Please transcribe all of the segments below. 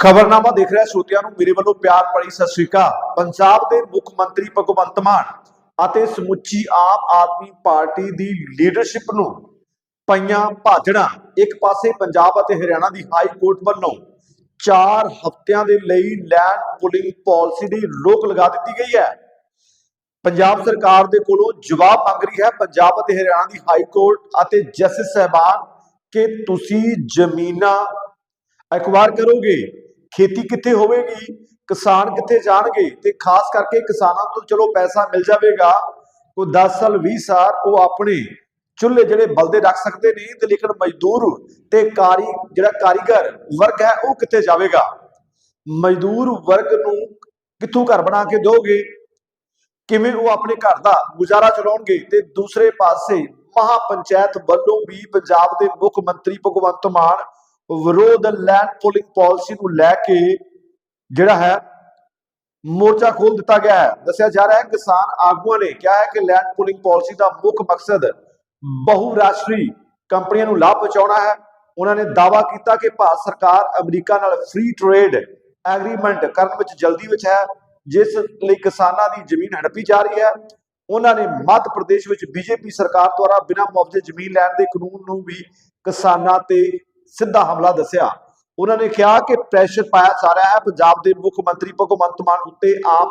ਖਬਰਨਾਮਾ ਦੇਖ ਰਿਹਾ ਸਰੋਤਿਆਂ ਨੂੰ ਮੇਰੇ ਵੱਲੋਂ ਪਿਆਰ ਭਰੀ ਸਤਿ ਸ਼੍ਰੀ ਅਕਾਲ। ਪੰਜਾਬ ਦੇ ਮੁੱਖ ਮੰਤਰੀ ਭਗਵੰਤ ਮਾਨ ਅਤੇ ਸਮੁੱਚੀ ਆਮ ਆਦਮੀ ਪਾਰਟੀ ਦੀ ਲੀਡਰਸ਼ਿਪ ਨੂੰ ਪਈਆਂ ਭਾਜੜਾਂ, ਇੱਕ ਪਾਸੇ ਪੰਜਾਬ ਅਤੇ ਹਰਿਆਣਾ ਦੀ ਹਾਈ ਕੋਰਟ ਵੱਲੋਂ 4 ਹਫ਼ਤਿਆਂ ਦੇ ਲਈ ਲੈਂਡ ਪੁਲਿੰਗ ਪਾਲਿਸੀ ਦੀ ਰੋਕ ਲਗਾ ਦਿੱਤੀ ਗਈ ਹੈ। ਪੰਜਾਬ ਸਰਕਾਰ ਦੇ ਕੋਲੋਂ ਜਵਾਬ ਮੰਗ ਰਹੀ ਹੈ ਪੰਜਾਬ ਅਤੇ ਹਰਿਆਣਾ ਦੀ ਹਾਈ ਕੋਰਟ ਅਤੇ ਜਸਟਿਸ ਸਹਿਬਾਨ ਕਿ ਤੁਸੀਂ ਜ਼ਮੀਨਾਂ ਐਕਵਾਇਰ ਕਰੋਗੇ। ਖੇਤੀ ਕਿੱਥੇ ਹੋਵੇਗੀ, ਕਿਸਾਨ ਕਿੱਥੇ ਜਾਣਗੇ ਤੇ ਖਾਸ ਕਰਕੇ ਕਿਸਾਨਾਂ ਤੋਂ ਚਲੋ ਪੈਸਾ ਮਿਲ ਜਾਵੇਗਾ, ਕੋਈ 10 ਸਾਲ 20 ਸਾਲ ਉਹ ਆਪਣੇ ਚੁੱਲ੍ਹੇ ਜਿਹੜੇ ਬਲਦੇ ਰੱਖ ਸਕਦੇ ਨੇ ਤੇ ਲੇਕਿਨ ਮਜ਼ਦੂਰ ਤੇ ਕਾਰੀ, ਜਿਹੜਾ ਕਾਰੀਗਰ ਵਰਗ ਹੈ ਉਹ ਕਿੱਥੇ ਜਾਵੇਗਾ? ਮਜ਼ਦੂਰ ਵਰਗ ਨੂੰ ਕਿੱਥੋਂ ਘਰ ਬਣਾ ਕੇ ਦੋਗੇ ਕਿਵੇਂ ਉਹ ਆਪਣੇ ਘਰ ਦਾ ਗੁਜ਼ਾਰਾ ਚਲਾਉਣਗੇ? ਤੇ ਦੂਸਰੇ ਪਾਸੇ ਮਹਾ ਪੰਚਾਇਤ ਵੱਲੋਂ ਵੀ ਪੰਜਾਬ ਦੇ ਮੁੱਖ ਮੰਤਰੀ ਭਗਵੰਤ ਮਾਨ ਵਿਰੋਧ ਲੈਂਡ ਪੋਲਿੰਗ ਪਾਲਿਸੀ ਨੂੰ ਲੈ ਕੇ ਜਿਹੜਾ ਹੈ, ਮੋਰਚਾ ਖੋਲ ਦਿੱਤਾ ਗਿਆ ਹੈ। ਦੱਸਿਆ ਜਾ ਰਿਹਾ ਹੈ, ਕਿਸਾਨ ਆਗੂਆਂ ਨੇ ਕਿਹਾ ਹੈ ਕਿ ਲੈਂਡ ਪੁਲਿੰਗ ਪਾਲਿਸੀ ਦਾ ਮੁੱਖ ਮਕਸਦ ਬਹੁ ਰਾਸ਼ਟਰੀ ਕੰਪਨੀਆਂ ਨੂੰ ਲਾਭ ਪਹੁੰਚਾਉਣਾ ਹੈ। ਉਹਨਾਂ ਨੇ ਦਾਅਵਾ ਕੀਤਾ ਕਿ ਭਾਰਤ ਸਰਕਾਰ ਅਮਰੀਕਾ ਨਾਲ ਫ੍ਰੀ ਟ੍ਰੇਡ ਐਗਰੀਮੈਂਟ ਕਰਨ ਵਿੱਚ ਜਲਦੀ ਵਿੱਚ ਹੈ, ਜਿਸ ਲਈ ਕਿਸਾਨਾਂ ਦੀ ਜ਼ਮੀਨ ਹੜਪੀ ਜਾ ਰਹੀ ਹੈ। ਉਹਨਾਂ ਨੇ ਮੱਧ ਪ੍ਰਦੇਸ਼ ਵਿੱਚ ਬੀਜੇਪੀ ਸਰਕਾਰ ਦੁਆਰਾ ਬਿਨਾਂ ਮੁਆਵਜ਼ੇ ਜ਼ਮੀਨ ਲੈਣ ਦੇ ਕਾਨੂੰਨ ਨੂੰ ਵੀ ਕਿਸਾਨਾਂ ਤੇ ਸਿੱਧਾ ਹਮਲਾ ਦੱਸਿਆ। ਉਹਨਾਂ ਨੇ ਕਿਹਾ ਕਿ ਪ੍ਰੈਸ਼ਰ ਪਾਇਆ ਜਾ ਰਿਹਾ ਹੈ। ਪੰਜਾਬ ਦੇ ਮੁੱਖ ਮੰਤਰੀ ਭਗਵੰਤ ਮਾਨ ਉੱਤੇ ਆਮ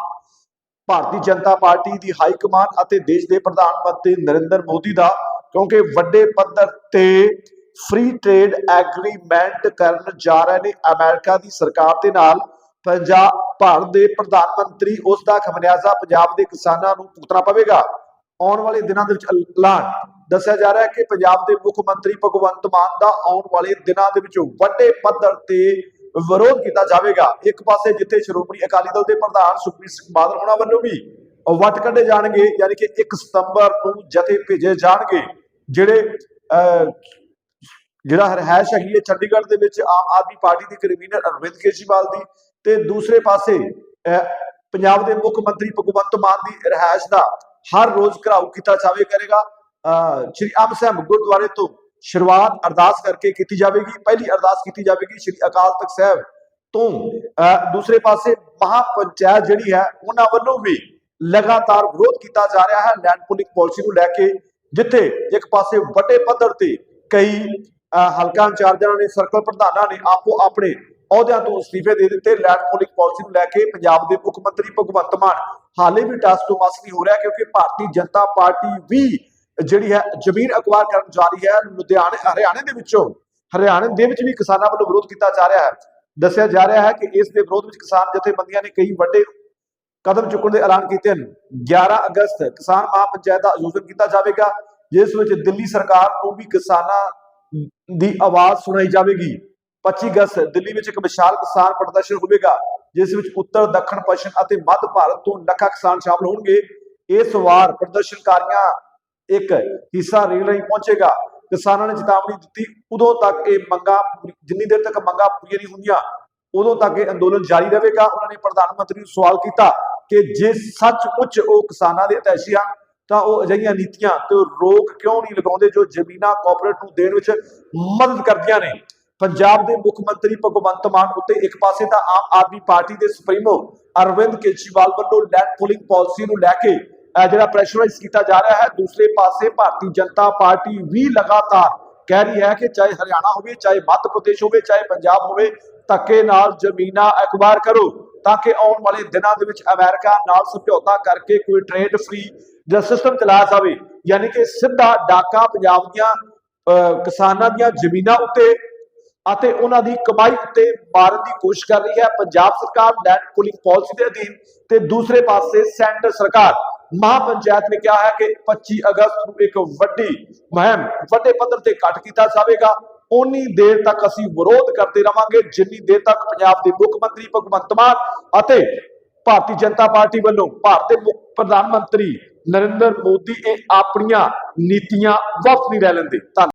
ਭਾਰਤੀ ਜਨਤਾ ਪਾਰਟੀ ਦੀ ਹਾਈ ਕਮਾਨ ਅਤੇ ਦੇਸ਼ ਦੇ ਪ੍ਰਧਾਨ ਮੰਤਰੀ ਨਰਿੰਦਰ ਮੋਦੀ ਦਾ, ਕਿਉਂਕਿ ਵੱਡੇ ਪੱਧਰ ਤੇ ਫ੍ਰੀ ਟ੍ਰੇਡ ਐਗਰੀਮੈਂਟ ਕਰਨ ਜਾ ਰਹੇ ਨੇ ਅਮਰੀਕਾ ਦੀ ਸਰਕਾਰ ਦੇ ਨਾਲ। ਪੰਜਾਬ, ਭਾਰਤ ਦੇ ਪ੍ਰਧਾਨ ਮੰਤਰੀ ਉਸ ਦਾ ਖਮਿਆਜ਼ਾ ਪੰਜਾਬ ਦੇ ਕਿਸਾਨਾਂ ਨੂੰ ਭੁਗਤਣਾ ਪਵੇਗਾ। ਆਉਣ ਵਾਲੇ ਦਿਨਾਂ ਦੇ ਵਿੱਚ ਐਲਾਨ। ਦੱਸਿਆ ਜਾ ਰਿਹਾ ਹੈ ਕਿ ਪੰਜਾਬ ਦੇ ਮੁੱਖ ਮੰਤਰੀ ਭਗਵੰਤ ਮਾਨ ਦਾ ਆਉਣ ਵਾਲੇ ਦਿਨਾਂ ਦੇ ਵਿੱਚ ਵੱਡੇ ਪੱਧਰ ਤੇ ਵਿਰੋਧ ਕੀਤਾ ਜਾਵੇਗਾ। ਇੱਕ ਪਾਸੇ ਜਿੱਥੇ ਸ਼੍ਰੋਮਣੀ ਅਕਾਲੀ ਦਲ ਦੇ ਪ੍ਰਧਾਨ ਸੁਖਬੀਰ ਸਿੰਘ ਬਾਦਲ ਉਹਨਾਂ ਵੱਲੋਂ ਵੀ ਵੱਟ ਕੱਢੇ ਜਾਣਗੇ, ਯਾਨੀ ਕਿ 1 ਸਤੰਬਰ ਨੂੰ ਜਥੇ ਭੇਜੇ ਜਾਣਗੇ, ਜਿਹੜੇ ਜਿਹੜਾ ਹਰਹੈਸ਼ ਹੈਗੀ ਹੈ ਚੰਡੀਗੜ੍ਹ ਦੇ ਵਿੱਚ ਆਮ ਆਦਮੀ ਪਾਰਟੀ ਦੀ ਕਨਵੀਨਰ ਅਰਵਿੰਦ ਕੇਜੀਵਾਲ ਦੀ ਤੇ ਦੂਸਰੇ ਪਾਸੇ ਪੰਜਾਬ ਦੇ ਮੁੱਖ ਮੰਤਰੀ ਭਗਵੰਤ ਮਾਨ ਦੀ ਰਹਿائش ਦਾ ਹਰ ਰੋਜ਼ ਘਰਾਉ ਕੀਤਾ ਜਾਵੇ ਕਰੇਗਾ ਸ਼੍ਰੀ ਅੰਬ ਸਾਹਿਬ ਗੁਰਦੁਆਰੇ ਤੋਂ ਸ਼ੁਰੂਆਤ ਅਰਦਾਸ ਕਰਕੇ ਕੀਤੀ ਜਾਵੇਗੀ ਪਹਿਲੀ ਅਰਦਾਸ ਕੀਤੀ ਜਾਵੇਗੀ ਸ਼੍ਰੀ ਅਕਾਲ ਤਖਤ ਸਾਹਿਬ ਤੋਂ। ਦੂਸਰੇ ਪਾਸੇ ਮਹਾ ਪੰਚਾਇਤ ਜਿਹੜੀ ਹੈ ਉਹਨਾਂ ਵੱਲੋਂ ਵੀ ਲਗਾਤਾਰ ਵਿਰੋਧ ਕੀਤਾ ਜਾ ਰਿਹਾ ਹੈ ਲੈਂਡ ਪੁਲਿੰਗ ਪਾਲਿਸੀ ਨੂੰ ਲੈ ਕੇ ਜਿੱਥੇ ਇੱਕ ਪਾਸੇ ਵੱਡੇ ਪੱਧਰ ਤੇ ਕਈ ਅਹ, ਹਲਕਾ ਇੰਚਾਰਜਾਂ ਨੇ ਸਰਕਲ ਪ੍ਰਧਾਨਾਂ ਨੇ ਆਪੋ ਆਪਣੇ ਅਹੁਦਿਆਂ ਤੋਂ ਅਸਤੀਫੇ ਦੇ ਦਿੱਤੇ। ਲੈਂਡ ਪੁਲਿੰਗ ਪਾਲਿਸੀ ਨੂੰ ਲੈ ਕੇ ਪੰਜਾਬ ਦੇ ਮੁੱਖ ਮੰਤਰੀ ਭਗਵੰਤ ਮਾਨ ਹਾਲੇ ਵੀ ਟਾਸ ਤੋਂ ਮਸ ਨਹੀਂ ਹੋ ਰਿਹਾ ਕਿਉਂਕਿ ਭਾਰਤੀ ਜਨਤਾ ਪਾਰਟੀ ਵੀ ਜਿਹੜੀ ਹੈ ਜ਼ਮੀਨ ਅਕਵਾਇਰ ਕਰਨ ਜਾ ਰਹੀ ਹੈ ਲੁਧਿਆਣੇ, ਹਰਿਆਣੇ ਦੇ ਵਿੱਚੋਂ। ਹਰਿਆਣੇ ਦੇ ਵਿੱਚ ਵੀ ਕਿਸਾਨਾਂ ਵੱਲੋਂ ਵਿਰੋਧ ਕੀਤਾ ਜਾ ਰਿਹਾ ਹੈ। ਦੱਸਿਆ ਜਾ ਰਿਹਾ ਹੈ ਕਿ ਇਸ ਦੇ ਵਿਰੋਧ ਵਿੱਚ ਕਿਸਾਨ ਜਥੇਬੰਦੀਆਂ ਨੇ ਕਈ ਵੱਡੇ ਕਦਮ ਚੁੱਕਣ ਦੇ ਐਲਾਨ ਕੀਤੇ ਹਨ। 11 ਅਗਸਤ ਕਿਸਾਨ ਮਹਾਪੰਚਾਇਤ ਦਾ ਆਯੋਜਨ ਕੀਤਾ ਜਾਵੇਗਾ, ਜਿਸ ਵਿੱਚ ਦਿੱਲੀ ਸਰਕਾਰ ਨੂੰ ਵੀ ਕਿਸਾਨਾਂ ਦੀ ਆਵਾਜ਼ ਸੁਣਾਈ ਜਾਵੇਗੀ। 25 ਅਗਸਤ ਦਿੱਲੀ ਵਿੱਚ ਇੱਕ ਵਿਸ਼ਾਲ ਕਿਸਾਨ ਪ੍ਰਦਰਸ਼ਨ ਹੋਵੇਗਾ, ਜਿਸ ਵਿੱਚ ਉੱਤਰ, ਦੱਖਣ, ਪੱਛਮ ਅਤੇ ਮੱਧ ਭਾਰਤ ਤੋਂ ਲੱਖਾਂ ਕਿਸਾਨ ਸ਼ਾਮਲ ਹੋਣਗੇ। ਇਸ ਵਾਰ ਪ੍ਰਦਰਸ਼ਨਕਾਰੀਆਂ ਇੱਕ ਹਿੱਸਾ ਰੇਲ ਰਾਹੀਂ ਪਹੁੰਚੇਗਾ। ਕਿਸਾਨਾਂ ਨੇ ਚੇਤਾਵਨੀ ਦਿੱਤੀ, ਉਦੋਂ ਤੱਕ ਇਹ ਮੰਗਾਂ ਜਿੰਨੀ ਦੇਰ ਤੱਕ ਮੰਗਾਂ ਪੂਰੀਆਂ ਨਹੀਂ ਹੁੰਦੀਆਂ, ਉਦੋਂ ਤੱਕ ਇਹ ਅੰਦੋਲਨ ਜਾਰੀ ਰਹੇਗਾ। ਉਹਨਾਂ ਨੇ ਪ੍ਰਧਾਨ ਮੰਤਰੀ ਨੂੰ ਸਵਾਲ ਕੀਤਾ ਕਿ ਜੇ ਸੱਚਮੁੱਚ ਉਹ ਕਿਸਾਨਾਂ ਦੇ ਅਤੈਸ਼ੀ ਹਨ, ਤਾਂ ਉਹ ਅਜਿਹੀਆਂ ਨੀਤੀਆਂ ਤੇ ਰੋਕ ਕਿਉਂ ਨਹੀਂ ਲਗਾਉਂਦੇ ਜੋ ਜ਼ਮੀਨਾਂ ਕਾਰਪੋਰੇਟ ਨੂੰ ਦੇਣ ਵਿੱਚ ਮਦਦ ਕਰਦੀਆਂ ਨੇ? ਪੰਜਾਬ ਦੇ ਮੁੱਖ ਮੰਤਰੀ ਭਗਵੰਤ ਮਾਨ ਉੱਤੇ ਇੱਕ ਪਾਸੇ ਤਾਂ ਆਮ ਆਦਮੀ ਪਾਰਟੀ ਦੇ ਸੁਪਰੀਮੋ ਅਰਵਿੰਦ ਕੇਜਰੀਵਾਲ ਵੱਲੋਂ ਲੈਂਡ ਪੁਲਿੰਗ ਪਾਲਿਸੀ ਨੂੰ ਲੈ ਕੇ ਜਿਹੜਾ ਪ੍ਰੈਸ਼ਰਾਈਜ਼ ਕੀਤਾ ਜਾ ਰਿਹਾ ਹੈ, ਦੂਸਰੇ ਪਾਸੇ ਭਾਰਤੀ ਜਨਤਾ ਪਾਰਟੀ ਵੀ ਲਗਾਤਾਰ ਕਹਿ ਰਹੀ ਹੈ ਕਿ ਚਾਹੇ ਹਰਿਆਣਾ ਹੋਵੇ, ਚਾਹੇ ਮੱਧ ਪ੍ਰਦੇਸ਼ ਹੋਵੇ, ਚਾਹੇ ਪੰਜਾਬ ਹੋਵੇ, ਧੱਕੇ ਨਾਲ ਜ਼ਮੀਨਾਂ ਐਕਵਾਇਰ ਕਰੋ ਤਾਂ ਕਿ ਆਉਣ ਵਾਲੇ ਦਿਨਾਂ ਦੇ ਵਿੱਚ ਅਮਰੀਕਾ ਨਾਲ ਸਮਝੌਤਾ ਕਰਕੇ ਕੋਈ ਟ੍ਰੇਡ ਫ੍ਰੀ ਦਾ ਸਿਸਟਮ ਚਲਾਇਆ ਜਾਵੇ। ਯਾਨੀ ਕਿ ਸਿੱਧਾ ਡਾਕਾ ਪੰਜਾਬ ਦੀਆਂ, ਅਹ ਕਿਸਾਨਾਂ ਦੀਆਂ ਜ਼ਮੀਨਾਂ ਉੱਤੇ ਅਤੇ ਉਹਨਾਂ ਦੀ ਕਮਾਈ ਉੱਤੇ ਮਾਰਨ ਦੀ ਕੋਸ਼ਿਸ਼ ਕਰ ਰਹੀ ਹੈ। ਪੰਜਾਬ ਸਰਕਾਰ ਲੈਂਡ ਪੁਲਿੰਗ ਪਾਲਿਸੀ ਦੇ ਅਧੀਨ ਤੇ ਦੂਸਰੇ ਪਾਸੇ ਸੈਂਟਰ ਸਰਕਾਰ ਮਹਾਪੰਚਾਇਤ ਨੇ ਕਿਹਾ ਹੈ ਕਿ 25 ਅਗਸਤ ਨੂੰ ਇੱਕ ਵੱਡੀ ਮੁਹਿੰਮ, ਵੱਡੇ ਪੱਧਰ ਤੇ ਕੱਟ ਕੀਤਾ ਜਾਵੇਗਾ। ਉਨੀ ਦੇਰ ਤੱਕ ਅਸੀਂ ਵਿਰੋਧ ਕਰਦੇ ਰਵਾਂਗੇ, ਜਿੰਨੀ ਦੇਰ ਤੱਕ ਪੰਜਾਬ ਦੇ ਮੁੱਖ ਮੰਤਰੀ ਭਗਵੰਤ ਮਾਨ ਅਤੇ ਭਾਰਤੀ ਜਨਤਾ ਪਾਰਟੀ ਵੱਲੋਂ ਭਾਰਤ ਦੇ ਮੁੱਖ ਪ੍ਰਧਾਨ ਮੰਤਰੀ ਨਰਿੰਦਰ ਮੋਦੀ ਇਹ ਆਪਣੀਆਂ ਨੀਤੀਆਂ ਵਾਪਸ ਨਹੀਂ ਲੈ ਲੈਂਦੇ। ਧੰਨਵਾਦ